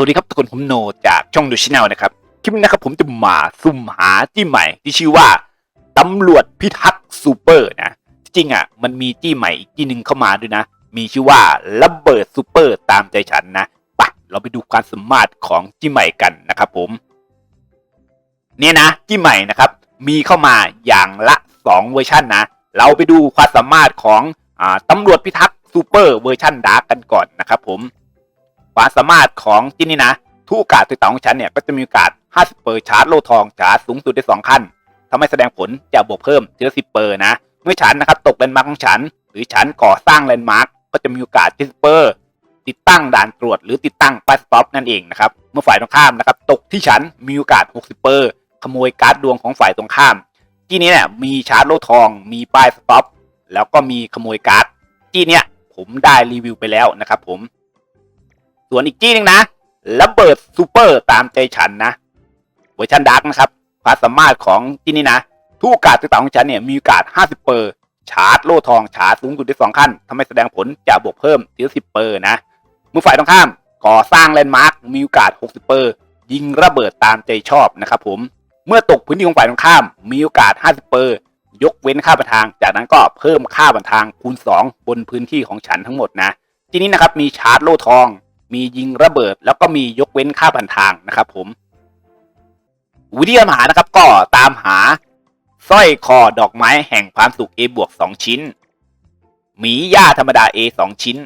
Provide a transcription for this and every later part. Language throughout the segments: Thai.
วัสดีครับทุกคนผมโนจากช่องดูชแนลนะครับ คลิปนี้นะครับผมจะมาซุ่มหาจี้ใหม่ที่ชื่อว่าตำรวจพิทักษ์ซูเปอร์นะ จริงอะมันมีจี้ใหม่อีกจี้หนึ่งเข้ามาด้วยนะ มีชื่อว่าระเบิดซูเปอร์ตามใจฉันนะไปเราไปดูความสามารถของจี้ใหม่กันนะครับผม เนี่ยนะจี้ใหม่นะครับ มีเข้ามาอย่างละ 2 เวอร์ชันนะ เราไปดูความสามารถของอาตำรวจพิทักษ์ซูเปอร์เวอร์ชันดาร์กกันก่อนนะครับผม ความสามารถของที่นี่นะทุกโอกาสติดต่อของฉันเนี่ยก็จะมีโอกาส 50 เปอร์ชาร์จโลทองชาร์จสูงสุดได้ 2 ขั้นถ้าไม่แสดงผลจะบวกเพิ่มทีละ10เปอร์นะ เมื่อฉันนะครับตกแลนด์มาร์กของฉัน หรือฉันก่อสร้างแลนด์มาร์กก็จะมีโอกาส70เปอร์ติดตั้งด่านตรวจ หรือติดตั้งป้ายสต็อปนั่นเองนะครับเมื่อฝ่ายตรงข้ามนะครับตกที่ฉันมีโอกาส 60 เปอร์ ขโมยการ์ดดวงของฝ่ายตรงข้าม ที่นี้เนี่ยมีชาร์จโลทอง มีป้ายสต็อปแล้วก็มีขโมยการ์ดจี้เนี่ยผมได้รีวิวไปแล้วนะครับผม ส่วนอีกจี้หนึงนะระเบิดซูเปอร์ตามใจฉันนะเวอร์ชันดาร์กนะครับความสามารถของที่นี่นะ ทุกกาสติดต่อของฉันเนี่ยมีโอกาส 50 เปอร์ชาร์จโล่ทองชาร์จสูงสุดได้สองขั้นทำให้แสดงผลจะบวกเพิ่มทีละสิบเปอร์นะมือฝ่ายตรงข้ามก่อสร้างแลนด์มาร์กมีโอกาส 60 เปอร์ยิงระเบิดตามใจชอบนะครับผมเมื่อตกพื้นที่ของฝ่ายตรงข้าม มีโอกาส 50 เปอร์ยกเว้นค่าบันทาง จากนั้นก็เพิ่มค่าบันทางคูณ 2 บนพื้นที่ของฉันทั้งหมดนะ ทีนี้นะครับมีชาร์จโล่ทอง มียิงระเบิด แล้วก็มียกเว้นค่าบันทางนะครับ ผม วิธีการหานะครับ ก็ตามหาสร้อยคอดอกไม้แห่งความสุข A บวก2ชิ้น หมีย่าธรรมดา A 2 ชิ้น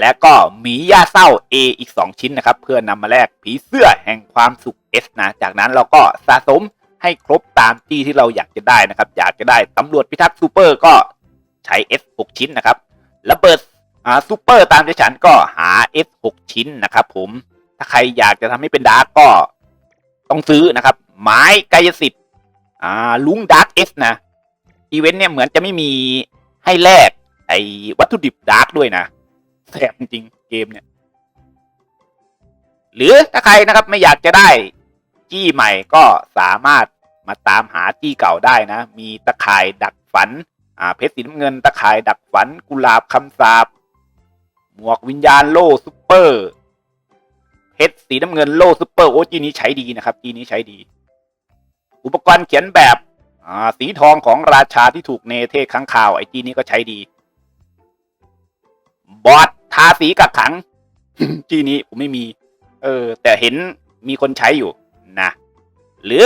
และก็หมีย่าเศร้า A อีก 2 ชิ้นนะครับ เพื่อนำมาแลกผีเสื้อแห่งความสุข S นะ จากนั้นเราก็สะสมให้ครบตามที่ที่เราอยากจะได้นะครับ อยากจะได้ตำรวจพิทักษ์ซูเปอร์ก็ใช้ S 6 ชิ้นนะครับระเบิด อ่าซูเปอร์ตามใจฉันก็หา S 6ชิ้นนะครับผมถ้าใครอยากจะทำให้เป็นดาร์กก็ต้องซื้อนะครับ ไม้กายสิทธิ์อ่าลุงดาร์กเอสนะอีเวนต์เนี่ยเหมือนจะไม่มีให้แลกไอ้วัตถุดิบดาร์กด้วยนะแสบจริงเกมเนี่ย หรือถ้าใครนะครับไม่อยากจะได้จี้ใหม่ก็สามารถมาตามหาจี้เก่าได้นะ มีตะข่ายดักฝัน อ่าเพชรสีน้ำเงิน ตะข่ายดักฝัน กุหลาบคำสาบ หมวกวิญญาณโล่ซุปเปอร์เพชรสีน้ำเงินโล่ซุปเปอร์โอ้จีนี้ใช้ดีนะครับจีนี้ใช้ดี อุปกรณ์เขียนแบบอ่าสีทองของราชาที่ถูกเนเทศค้างคาวไอจีนี้ก็ใช้ดี บอดทาสีกักขังจีนี้ผมไม่มี เออ แต่เห็นมีคนใช้อยู่นะหรือ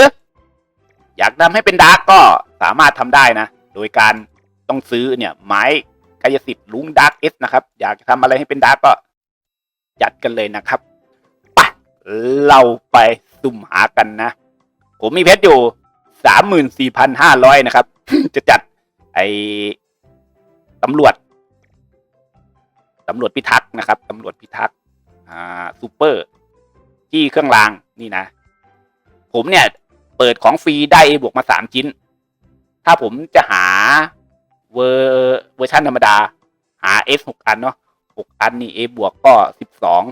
อยากทำให้เป็นดาร์กก็สามารถทำได้นะ โดยการต้องซื้อเนี่ยไม้ กายสิทธิ์ลุงดาร์กเอสนะครับ อยากจะทำอะไรให้เป็นดาร์กก็จัดกันเลยนะครับไปเราไปสุ่มหากันนะ ผมมีเพชรอยู่สามหมื่นสี่พันห้าร้อยนะครับ จะจัดไอ้ตำรวจตำรวจพิทักษ์นะครับตำรวจพิทักษ์อ่าซูเปอร์จี้เครื่องรางนี่นะ ผมเนี่ย เปิดของฟรีได้บวกมาสามชิ้น ถ้าผมจะหา เวอร์เวอร์ชันธรรมดา หา S หกอันเนาะหกอันนี่ A บวกก็สิบสอง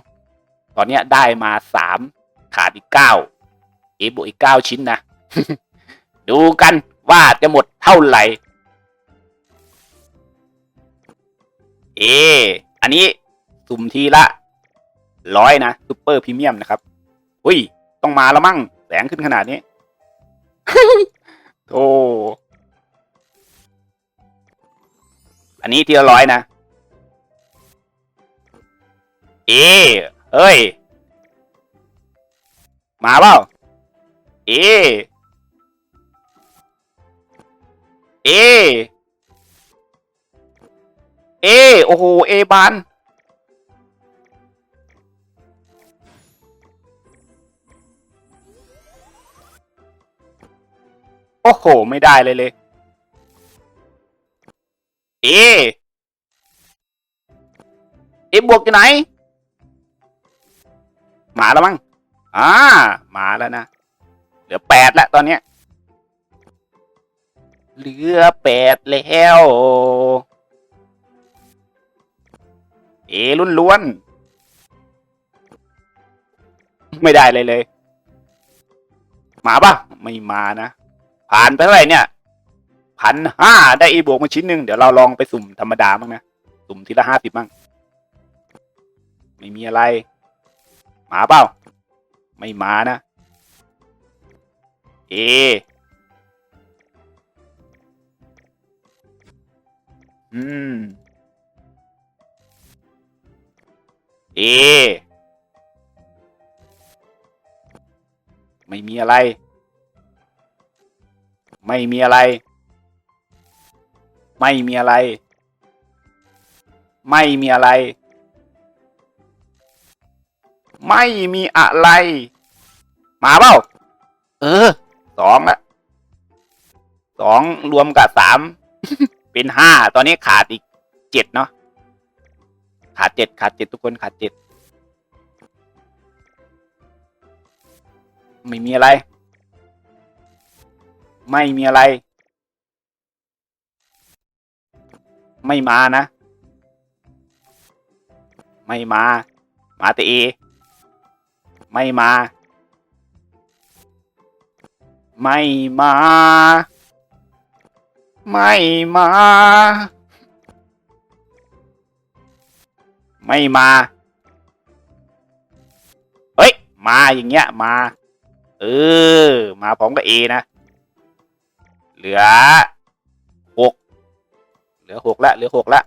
ตอนเนี้ยได้มาสามขาดอีกเก้า A บวกอีกเก้าชิ้นนะ ดูกันว่าจะหมดเท่าไหร่ เอ อันนี้สุ่มทีละร้อยนะซูเปอร์พรีเมียมนะครับอุ้ย ต้องมาแล้วมั่งแสงขึ้นขนาดนี้โธ่ อันนี้ทีละร้อยนะ เอเฮ้ย มาเปล่า เอ เอ เอ โอ้โห เอบานโอ้โห ไม่ได้เลยเลย เอเอบวกอยู่ไหน มาแล้วมั้งอ่ามาแล้วนะ เหลือแปดล้วตอนเนี้ยเหลือแปดแล้ว เอล้วนล้วน ไม่ได้เลยเลย มาปะไม่มานะ ผ่านไปเท่าไหร่เนี่ย พันห้าได้อีบวกมาชิ้นหนึ่งเดี๋ยวเราลองไปสุ่มธรรมดาบ้างนะ สุ่มทีละห้าสิบบ้างไม่มีอะไรมาเปล่า ไม่มานะ เอ อืม เอ ไม่มีอะไร ไม่มีอะไร ไม่มีอะไร ไม่มีอะไร ไม่มีอะไร มาเปล่า เออ สองละสองรวมกับสามเป็นห้า ตอนนี้ขาดอีกเจ็ดเนาะ ขาดเจ็ดขาดเจ็ดทุกคนขาดเจ็ด ไม่มีอะไร ไม่มีอะไร ไม่มานะ ไม่มา มาแต่เอ ไม่มา ไม่มา ไม่มา ไม่มา เฮ้ย มาอย่างเงี้ย มา เออ มาพร้อมกับเอนะ เหลือ เหลือหกละเหลือหกละ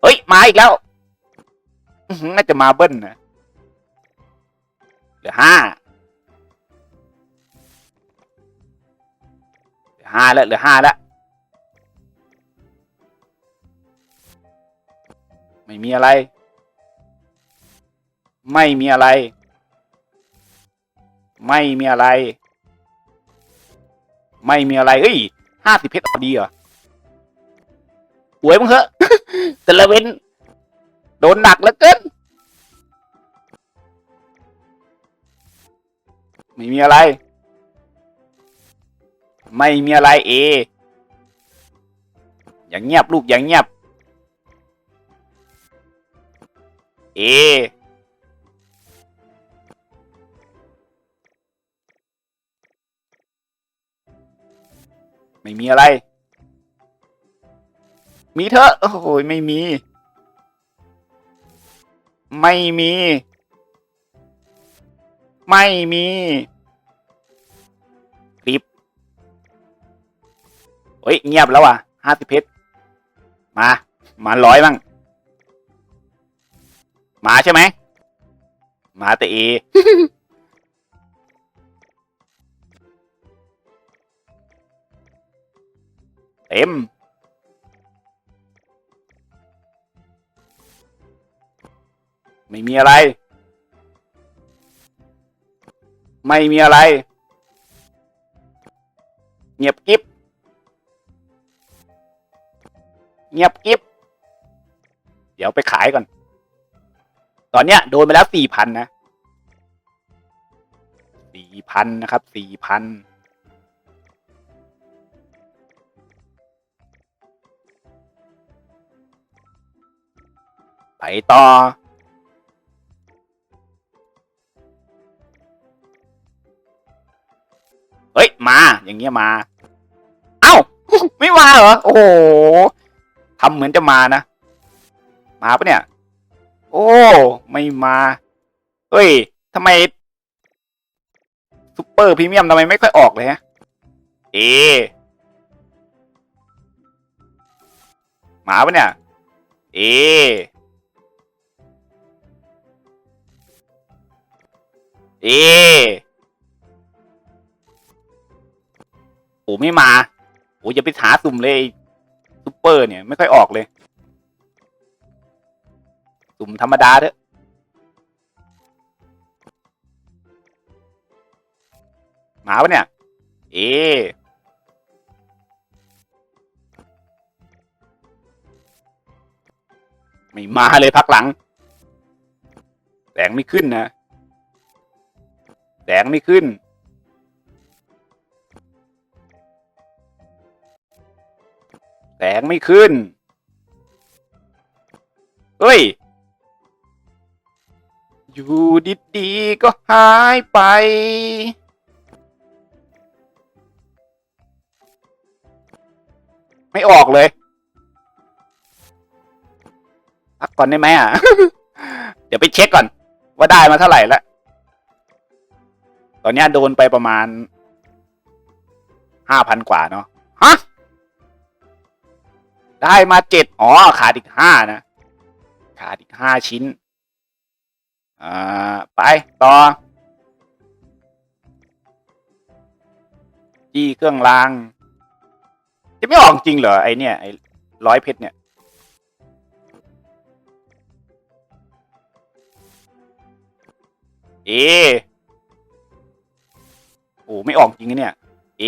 เฮ้ย มาอีกแล้วน่าจะมาเบิ้ลนะเหลือห้าเหลือห้าแล้วเหลือห้าแล้วไม่มีอะไร ไม่มีอะไร ไม่มีอะไร ไม่มีอะไร เอ้ยห้าสิบเพชรพอดีเหรอ หวยมึงเหอะแต่ละเว้นโดนหนักเหลือเกิน ไม่มีอะไร ไม่มีอะไรเอ อย่างเงียบลูกอย่างเงียบ เอ ไม่มีอะไร มีเถอะ โอ้โหไม่มี ไม่มี ไม่มีคลิปเฮ้ย เงียบแล้วอะห้าสิบเพชรมา มาร้อยบ้างมาใช่ไหม มาแต่เอเต็ม ไม่มีอะไร ไม่มีอะไร เงียบกิบเงียบกิบเดี๋ยวไปขายก่อน ตอนเนี้ยโดนไปแล้วสี่พันนะสี่พันนะครับสี่พันไปต่อ เฮ้ยมา อย่างเงี้ยมา เอ้า ไม่มาเหรอ โอ้โหทำเหมือนจะมานะ มาปะเนี่ย โอ้ ไม่มา เฮ้ยทำไมซุปเปอร์พรีเมียมทำไมไม่ค่อยออกเลยฮะ เอ มาปะเนี่ย เอ เอ ไม่มาโอ้อย่าไปหาสุ่มเลยซุปเปอร์ เนี่ย ไม่ค่อยออกเลย สุ่มธรรมดาเถอะมาปะเนี่ย เอไม่มาเลยพักหลัง แสงไม่ขึ้นนะ แสงไม่ขึ้น งไม่ขึ้น เฮ้ย อยู่ดีๆก็หายไป ไม่ออกเลยพักก่อนได้ไหมอะ เดี๋ยวไปเช็คก่อน ว่าได้มาเท่าไหร่แล้ว ตอนนี้โดนไปประมาณห้าพันกว่าเนาะ ได้มาเจ็ดอ๋อ ขาดอีกห้านะ ขาดอีกห้าชิ้น อ่า ไป ต่อ จี้เครื่องราง จะไม่ออกจริงเหรอ ไอเนี่ย ไอร้อยเพชรเนี่ย เอ โอ้ ไม่ออกจริงนะเนี่ย เอ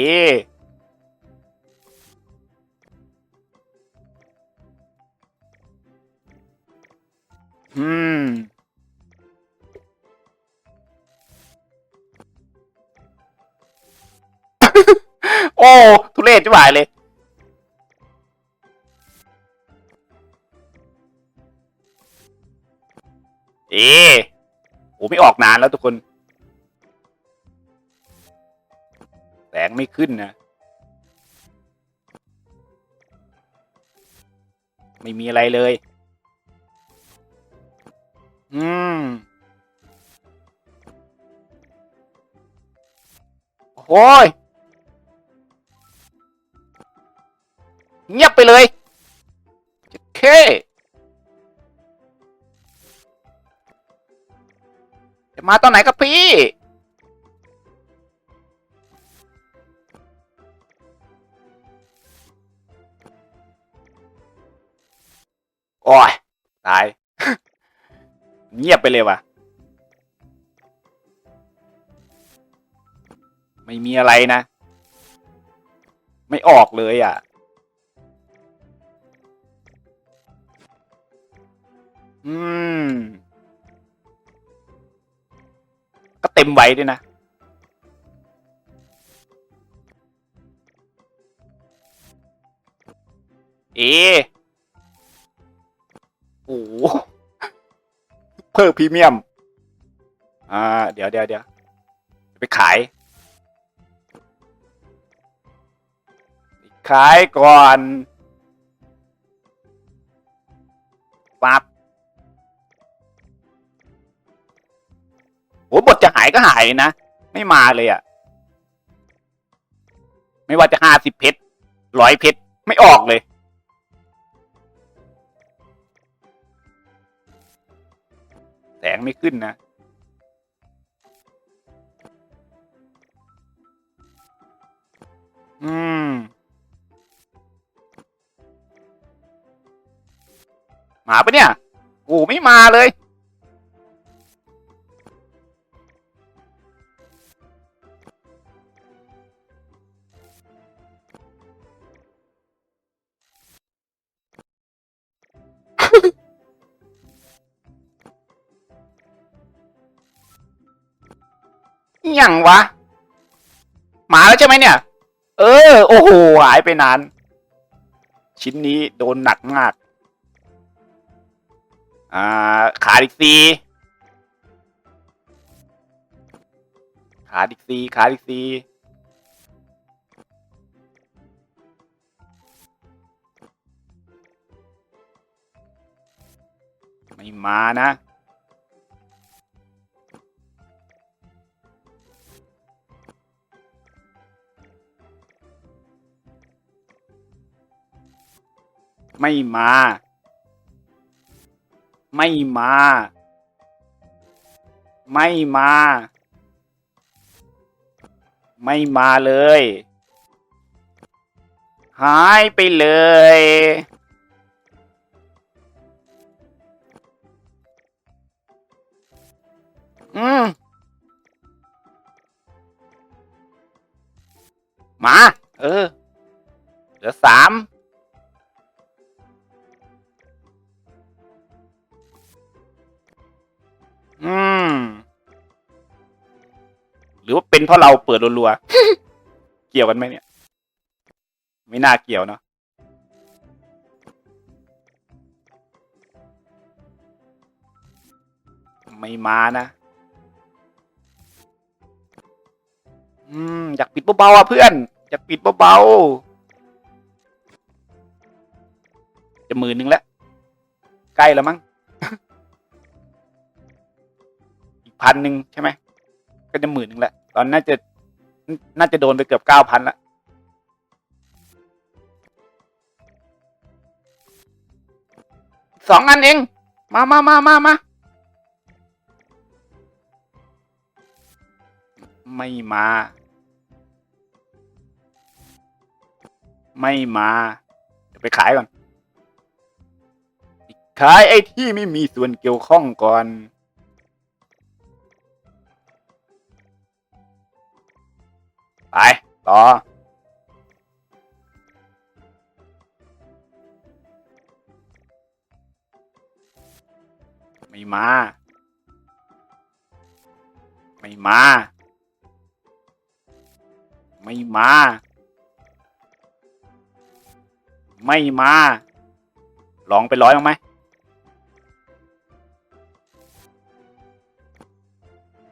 อืมโอ้ทุเรศจิ๋วหายเลย เอโอ้ไม่ออกนานแล้วทุกคน แสงไม่ขึ้นนะ ไม่มีอะไรเลย อืมโอ้ย เงียบไปเลยโอเคจะมาตอนไหนครับพี่ งียบไปเลยว่ะ ไม่มีอะไรนะ ไม่ออกเลยอะ อืม ก็เต็มไว้ด้วยนะเอโอ้โห เพิ่มพรีเมียม อ่า เดี๋ยวเดี๋ยวเดี๋ยวไปขาย ขายก่อนปั๊บโหบทจะหายก็หายนะ ไม่มาเลยอะ่ะ ไม่ว่าจะห้าสิบเพชรร้อยเพชรไม่ออกเลย แสงไม่ขึ้นนะ อืม มาปะเนี่ย โอ้ไม่มาเลย อย่างวะ มาแล้วใช่ไหมเนี่ย เออ โอ้โห หายไปนาน ชิ้นนี้โดนหนักมาก อ่า ขาดอีกสีขาดอีกสีขาดอีกสีไม่มานะ ไม่มา ไม่มา ไม่มา ไม่มาเลย หายไปเลย อืมมา เออ เหลือสาม อืม หรือว่าเป็นเพราะเราเปิดรัวๆ เกี่ยวกันไหมเนี่ย ไม่น่าเกี่ยวเนาะ ไม่มานะ อืม อยากปิดเบาๆอะเพื่อน อยากปิดเบาๆ จะหมื่นหนึ่งแล้ว ใกล้แล้วมั้ง พันหนึ่งใช่ไหมก็จะหมื่นหนึ่งแหละ ตอนน่าจะ น่าจะโดนไปเกือบเก้าพันละสองอันเอง มามามามามาไม่มา ไม่มาเดี๋ยวไปขายก่อน ขายไอ้ที่ไม่มีส่วนเกี่ยวข้องก่อน ไปต่อไม่มา ไม่มา ไม่มา ไม่มาลองไปร้อยบ้างไหม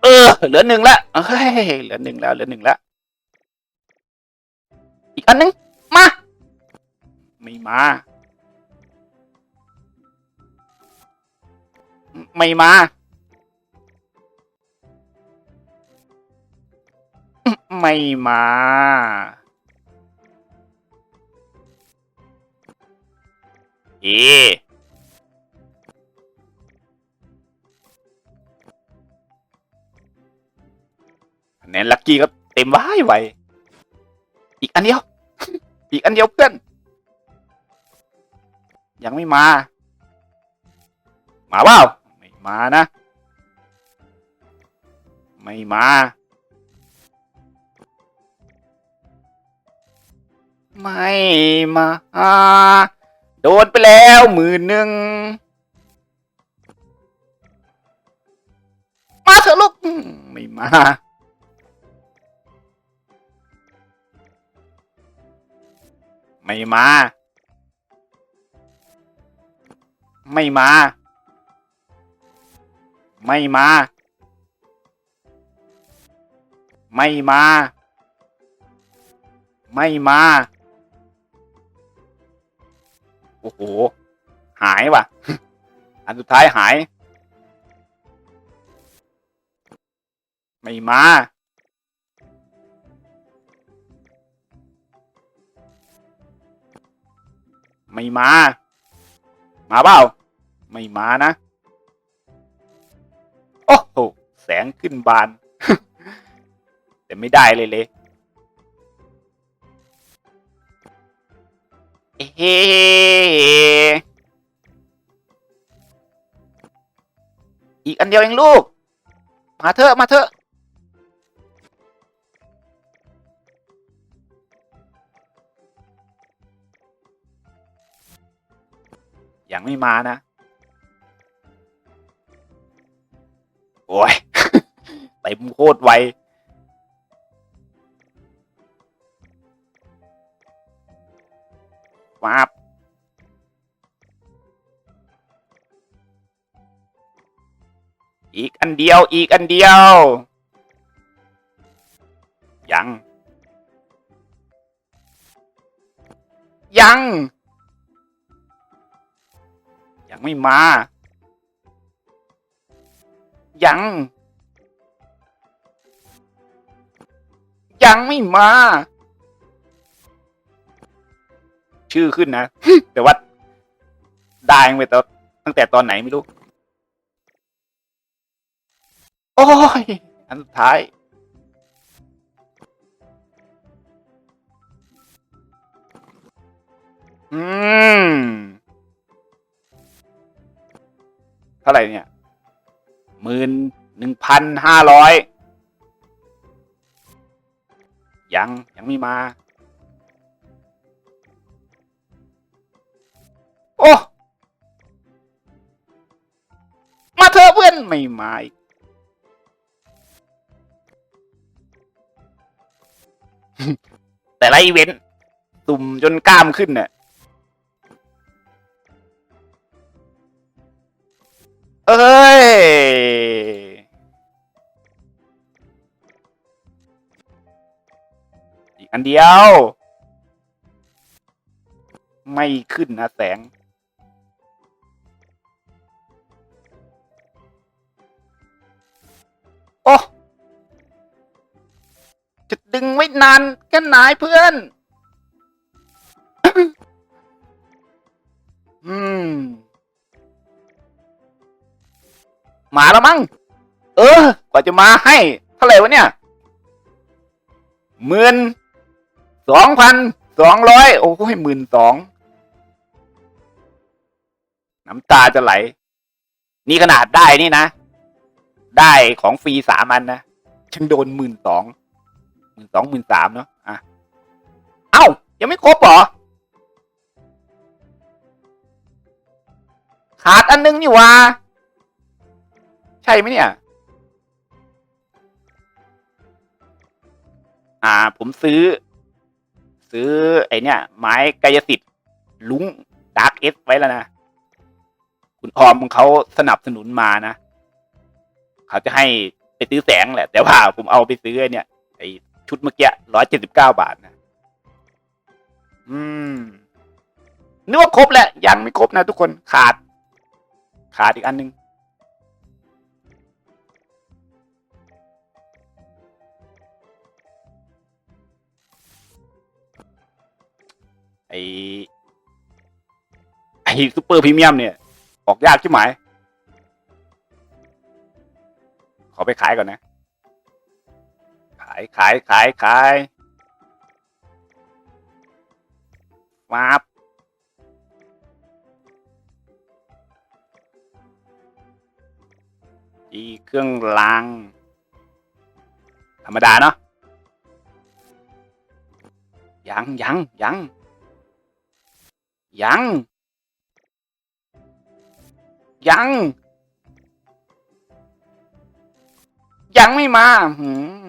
เออ เหลือหนึ่งแล้วเฮ้ยเหลือหนึ่งแล้ว เหลือหนึ่งแล้ว อีกอันนึง มา ไม่มา ไม่มา ไม่มา เอคะแนนลักกี้ก็เต็มไว้ไวอีกอันเดียว อีกอันเดียวเพื่อนยังไม่มา มาเปล่าไม่มานะ ไม่มา ไม่มา โดนไปแล้วหมื่นหนึ่งมาเถอะลูกไม่มา ไม่มา ไม่มา ไม่มา ไม่มา ไม่มา โอ้โห หายว่ะ อันสุดท้ายหาย ไม่มา ไม่มา มาเปล่า ไม่มานะ โอ้โห แสงขึ้นบาน แต่ไม่ได้เลยเลยเฮ้อีกอันเดียวเองลูก มาเถอะ มาเถอะ ยังไม่มานะ โอ้ยเต็มโคตรไวมาบอีกอันเดียวอีกอันเดียว ยัง ยัง ไม่มา ยัง ยังไม่มา ชื่อขึ้นนะ แต่ว่าได้ไปตอนตั้งแต่ตอนไหนไม่รู้ โอ้ย อันสุดท้ายอืม ท่าไหร่เนี่ยหมื่นหนึ่งพันห้าร้อยยังยังไม่มา โอ้มาเถอะเพื่อนไม่มาอีกแต่ละอีเวนต์ตุ่มจนกล้ามขึ้นเนี่ย เอ้ย อีกอันเดียว ไม่ขึ้นนะแสง โอ้จะดึงไว้นานกันหนเพื่อน อืม มาแล้วมั้ง เออ กว่าจะมาให้ เท่าไหร่วะเนี่ยหมื่นสองพันสองร้อยโอ้ยหมื่นสองน้ำตาจะไหล นี่ขนาดได้นี่นะ ได้ของฟรีสามอันนะฉันโดนหมื่นสองหมื่นสองหมื่นสามเนาะอะ เอ้า ยังไม่ครบเหรอ ขาดอันนึงนี่วะ ใช่ไหมเนี่ย อ่า ผมซื้อ ซื้อ ไอเนี่ย ไม้กายสิทธิ์ลุงดาร์กเอสไว้แล้วนะ คุณออมเขาสนับสนุนมานะ เขาจะให้ไปซื้อแสงแหละ แต่ว่าผมเอาไปซื้อเนี่ย ไอชุดเมื่อกี้ร้อยเจ็ดสิบเก้าบาทนะ อืมนึกว่าครบแหละยังไม่ครบนะทุกคนขาด ขาดอีกอันหนึง ไอไอซูเปอร์พรีเมียมเนี่ย ออกยากใช่ไหม ขอไปขายก่อนนะ ขายขายขายขายมาบอีเครื่องราง ธรรมดาเนาะยังยังยัง ยัง ยัง ยังไม่มาหืม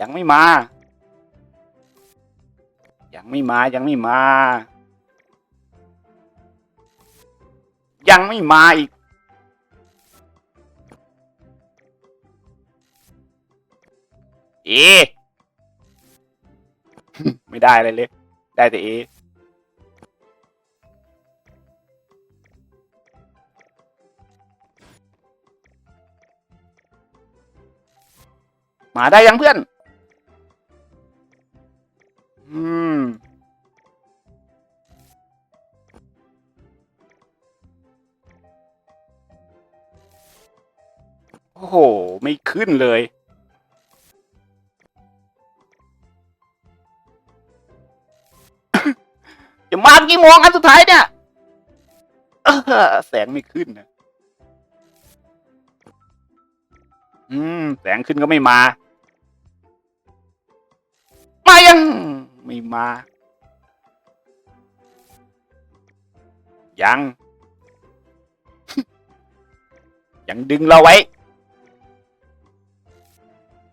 ยังไม่มา ยังไม่มา ยังไม่มา ยังไม่มาอีก เอไม่ได้อะไรเลย ได้แต่เอมาได้ยังเพื่อน อืม โอ้โห ไม่ขึ้นเลย จะมากี่โมงอันสุดท้ายเนี่ยแสงไม่ขึ้นนะอืม แสงขึ้นก็ไม่มา มายัง ไม่มา ยัง ยังดึงเราไว้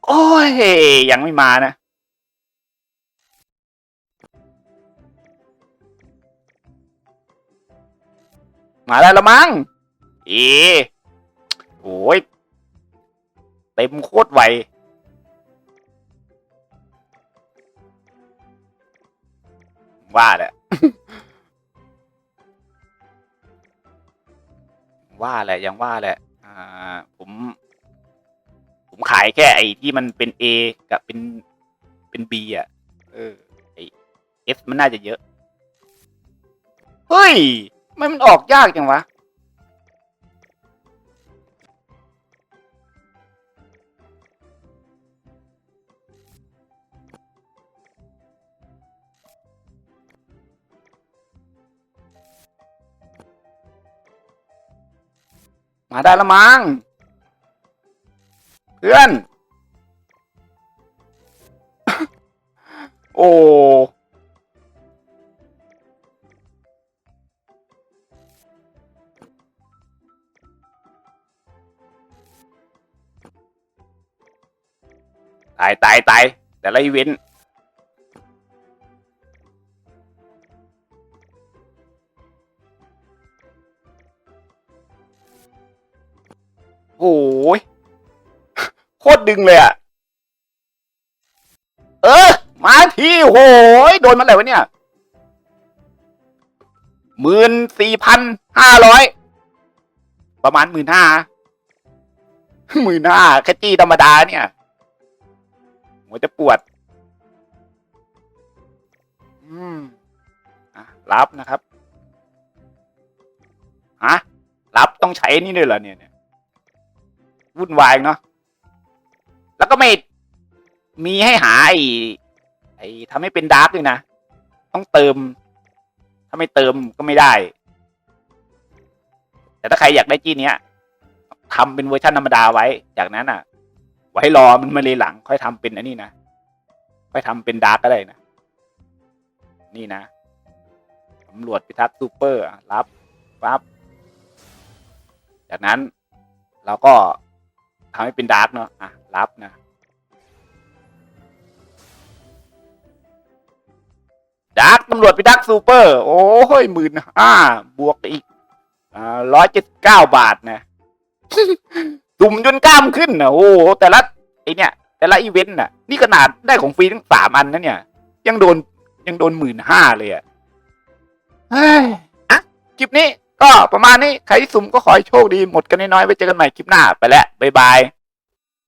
โอ้ย ยังไม่มานะ มาแล้วละมั้งเอโอ้ยเต็มโคตรไวว่าแหละว่าแหละยังว่าแหละอ่าผม ผมขายแค่ไอ้ที่มันเป็น A กับเป็นเป็น B อะ เออไอ S มันน่าจะเยอะ เฮ้ยทำ ไมมันออกยากจังวะ มาได้ละมั้งเพื่อน โอ้ ตายตายตายแต่ละอีเวนต์โอ้ยโคตรดึงเลยอะเออ มาทีโหยโดนมาอะไรวะเนี่ยหมื่นสี่พันห้าร้อยประมาณหมื่นห้าหมื่นห้าแค่จี้ธรรมดาเนี่ย หัวจะปวด อืมอะรับนะครับฮะรับต้องใช้นี่ด้วยเหรอเนี่ยเนี่ยวุ่นวายเนาะแล้วก็ไม่มีให้หาไอ้ไอ้ทำให้เป็นดาร์กด้วยนะ ต้องเติม ถ้าไม่เติมก็ไม่ได้ แต่ถ้าใครอยากได้จี้เนี้ยทำเป็นเวอร์ชันธรรมดาไว้ จากนั้นอะ ไว้รอมันมาเลยหลัง ค่อยทำเป็นอันนี้นะ ค่อยทำเป็นดาร์กก็ได้นะ นี่นะตำรวจพิทักษ์ซูเปอร์รับปั๊บจากนั้นเราก็ทำให้เป็นดาร์กเนาะอะรับนะดาร์กตำรวจพิทักษ์ซูเปอร์ โอ้ยหมื่นห้าบวกอีกอ่าร้อยเจ็ดเก้าบาทนะ ตุ่มจนกล้ามขึ้นนะโอ้แต่ละไอเนี่ย แต่ละอีเวนต์น่ะ นี่ขนาดได้ของฟรีทั้งสามอันนะเนี่ย ยังโดนยังโดนหมื่นห้าเลยอะเฮ้ยอะคลิปนี้ก็ประมาณนี้ ใครที่สุ่มก็ขอให้โชคดีหมดกันน้อยๆไว้เจอกันใหม่คลิปหน้าไปแล้วบ๊ายบาย